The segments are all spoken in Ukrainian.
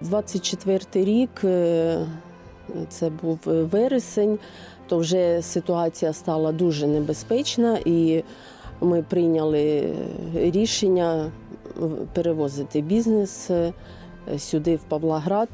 24 рік, е, це був вересень, то вже ситуація стала дуже небезпечна, і ми прийняли рішення перевозити бізнес е, сюди, в Павлоград.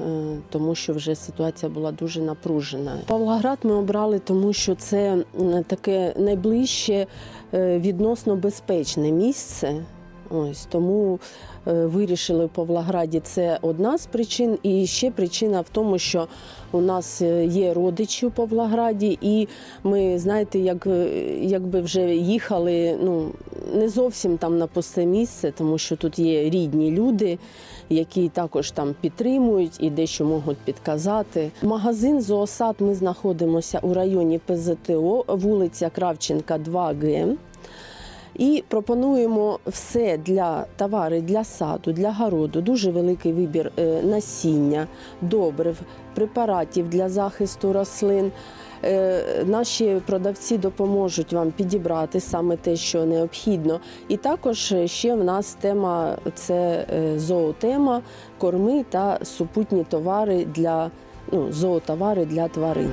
е, Тому що вже ситуація була дуже напружена. Павлоград ми обрали, тому що це таке найближче е, відносно безпечне місце. Ось тому е, вирішили в Павлограді. Це одна з причин. І ще причина в тому, що у нас е, є родичі у Павлограді, і ми, знаєте, як, е, якби вже їхали, ну не зовсім там на пусте місце, тому що тут є рідні люди, які також там підтримують і дещо можуть підказати. Магазин Зоосад ми знаходимося у районі ПЗТО, вулиця Кравченка, 2Г. І пропонуємо все для товари для саду, для городу. Дуже великий вибір е, насіння, добрив, препаратів для захисту рослин. Е, Наші продавці допоможуть вам підібрати саме те, що необхідно. І також ще в нас тема це е, зоотема, корми та супутні товари для ну, зоотовари для тварин.